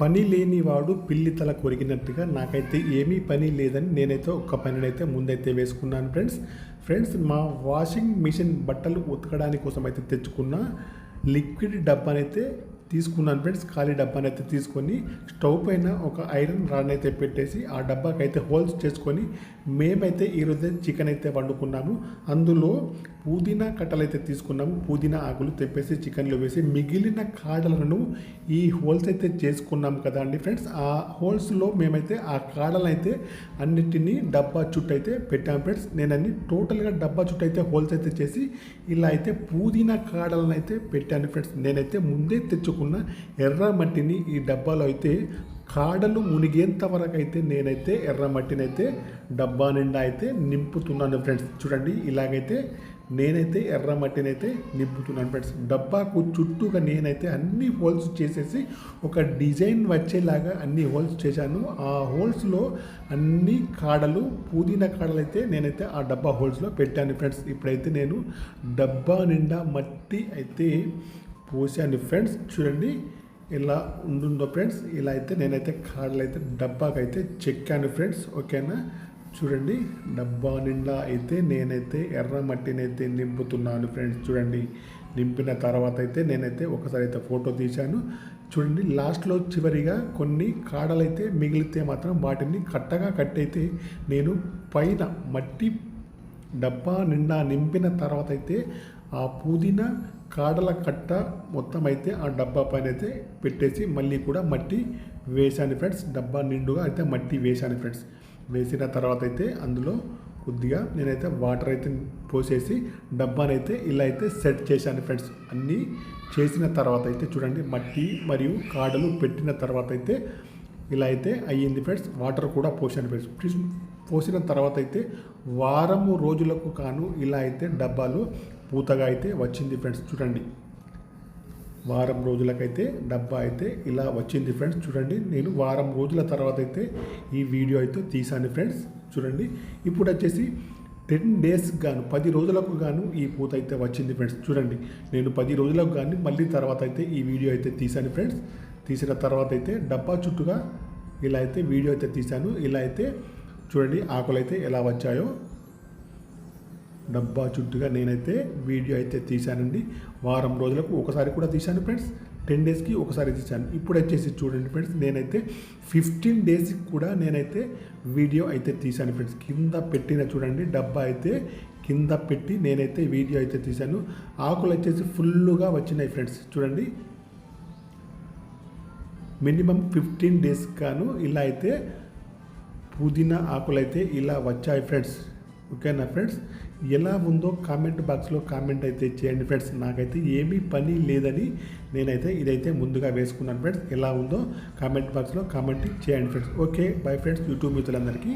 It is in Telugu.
పని లేనివాడు పిల్లి తల కొరిగినట్టుగా నాకైతే ఏమీ పని లేదని నేనైతే ఒక్క పనినైతే ముందైతే వేసుకున్నాను ఫ్రెండ్స్. ఫ్రెండ్స్ మా వాషింగ్ మిషన్ బట్టలు ఉతకడానికి కోసం అయితే తెచ్చుకున్న లిక్విడ్ డబ్బానైతే తీసుకున్నాను ఫ్రెండ్స్. ఖాళీ డబ్బాని అయితే తీసుకొని స్టవ్ పైన ఒక ఐరన్ రాడ్ అయితే పెట్టేసి ఆ డబ్బాకి అయితే హోల్స్ చేసుకొని మేమైతే ఈరోజు చికెన్ అయితే వండుకున్నాము. అందులో పుదీనా కట్టలు అయితే తీసుకున్నాము. పుదీనా ఆకులు తెప్పేసి చికెన్లో వేసి మిగిలిన కాడలను ఈ హోల్స్ అయితే చేసుకున్నాం కదా అండి ఫ్రెండ్స్. ఆ హోల్స్లో మేమైతే ఆ కాడలను అయితే అన్నిటినీ డబ్బా చుట్టూ అయితే పెట్టాము ఫ్రెండ్స్. నేను అన్ని టోటల్గా డబ్బా చుట్టూ అయితే హోల్స్ అయితే చేసి ఇలా అయితే పుదీనా కాడలను అయితే పెట్టాను ఫ్రెండ్స్. నేనైతే ముందే తెచ్చుకున్న ఎర్ర మట్టిని ఈ డబ్బాలో అయితే కాడలు మునిగేంత వరకు అయితే నేనైతే ఎర్ర మట్టినైతే డబ్బా నిండా అయితే నింపుతున్నాను ఫ్రెండ్స్. చూడండి ఇలాగైతే నేనైతే ఎర్ర మట్టిని అయితే నింపుతున్నాను ఫ్రెండ్స్ డబ్బాకు చుట్టూగా నేనైతే అన్ని హోల్స్ చేసేసి ఒక డిజైన్ వచ్చేలాగా అన్ని హోల్స్ చేశాను. ఆ హోల్స్లో అన్ని కాడలు పుదీనా కాడలు అయితే నేనైతే ఆ డబ్బా హోల్స్లో పెట్టాను ఫ్రెండ్స్ ఇప్పుడైతే నేను డబ్బా నిండా మట్టి అయితే పోసాను ఫ్రెండ్స్ చూడండి ఇలా ఉండుందో ఫ్రెండ్స్ ఇలా అయితే నేనైతే కాడలు అయితే డబ్బాకైతే చెక్కాను ఫ్రెండ్స్ ఓకేనా? చూడండి డబ్బా నిండా అయితే నేనైతే ఎర్ర మట్టినైతే నింపుతున్నాను ఫ్రెండ్స్. చూడండి నింపిన తర్వాత అయితే నేనైతే ఒకసారి అయితే ఫోటో తీశాను. చూడండి లాస్ట్లో చివరిగా కొన్ని కాడలైతే మిగిలితే మాత్రం వాటిని కట్టగా కట్టయితే నేను పైన మట్టి డబ్బా నిండా నింపిన తర్వాత అయితే ఆ పుదీనా కాడల కట్ట మొత్తం అయితే ఆ డబ్బా పైన అయితే పెట్టేసి మళ్ళీ కూడా మట్టి వేశాను ఫ్రెండ్స్. డబ్బా నిండుగా అయితే మట్టి వేశాను ఫ్రెండ్స్. వేసిన తర్వాత అయితే అందులో కొద్దిగా నేనైతే వాటర్ అయితే పోసేసి డబ్బానైతే ఇలా అయితే సెట్ చేశాను ఫ్రెండ్స్ అన్నీ చేసిన తర్వాత అయితే చూడండి మట్టి మరియు కాడలు పెట్టిన తర్వాత అయితే ఇలా అయితే అయ్యింది ఫ్రెండ్స్ వాటర్ కూడా పోసాను ఫ్రెండ్స్ పోసిన తర్వాత అయితే వారము రోజులకు కాను ఇలా అయితే డబ్బాలు పూతగా అయితే వచ్చింది ఫ్రెండ్స్ చూడండి. వారం రోజులకైతే డబ్బా అయితే ఇలా వచ్చింది ఫ్రెండ్స్. చూడండి నేను వారం రోజుల తర్వాత అయితే ఈ వీడియో అయితే తీసాను ఫ్రెండ్స్. చూడండి ఇప్పుడు వచ్చేసి టెన్ డేస్ గాను పది రోజులకు గాను ఈ పూత అయితే వచ్చింది ఫ్రెండ్స్. చూడండి నేను పది రోజులకు కానీ మళ్ళీ తర్వాత అయితే ఈ వీడియో అయితే తీసాను ఫ్రెండ్స్. తీసిన తర్వాత అయితే డబ్బా చుట్టూగా ఇలా అయితే వీడియో అయితే తీశాను. ఇలా అయితే చూడండి ఆకులు అయితే ఎలా వచ్చాయో. డబ్బా చుట్టుగా నేనైతే వీడియో అయితే తీశానండి. వారం రోజులకు ఒకసారి కూడా తీశాను ఫ్రెండ్స్. టెన్ డేస్కి ఒకసారి తీశాను. ఇప్పుడు వచ్చేసి చూడండి ఫ్రెండ్స్ నేనైతే ఫిఫ్టీన్ డేస్కి కూడా నేనైతే వీడియో అయితే తీశాను ఫ్రెండ్స్. కింద పెట్టిన చూడండి డబ్బా అయితే కింద పెట్టి నేనైతే వీడియో అయితే తీశాను. ఆకులు వచ్చేసి ఫుల్గా వచ్చినాయి ఫ్రెండ్స్. చూడండి మినిమం ఫిఫ్టీన్ డేస్ గాను ఇలా అయితే పుదీనా ఆకులు అయితే ఇలా వచ్చాయి ఫ్రెండ్స్. ఓకేనా ఫ్రెండ్స్? ఎలా ఉందో కామెంట్ బాక్స్లో కామెంట్ అయితే చేయండి ఫ్రెండ్స్ నాకైతే ఏమీ పని లేదని నేనైతే ఇదైతే ముందుగా వేసుకున్నాను ఫ్రెండ్స్ ఎలా ఉందో కామెంట్ బాక్స్లో కామెంట్ చేయండి friends okay bye friends YouTube మిత్రులందరికీ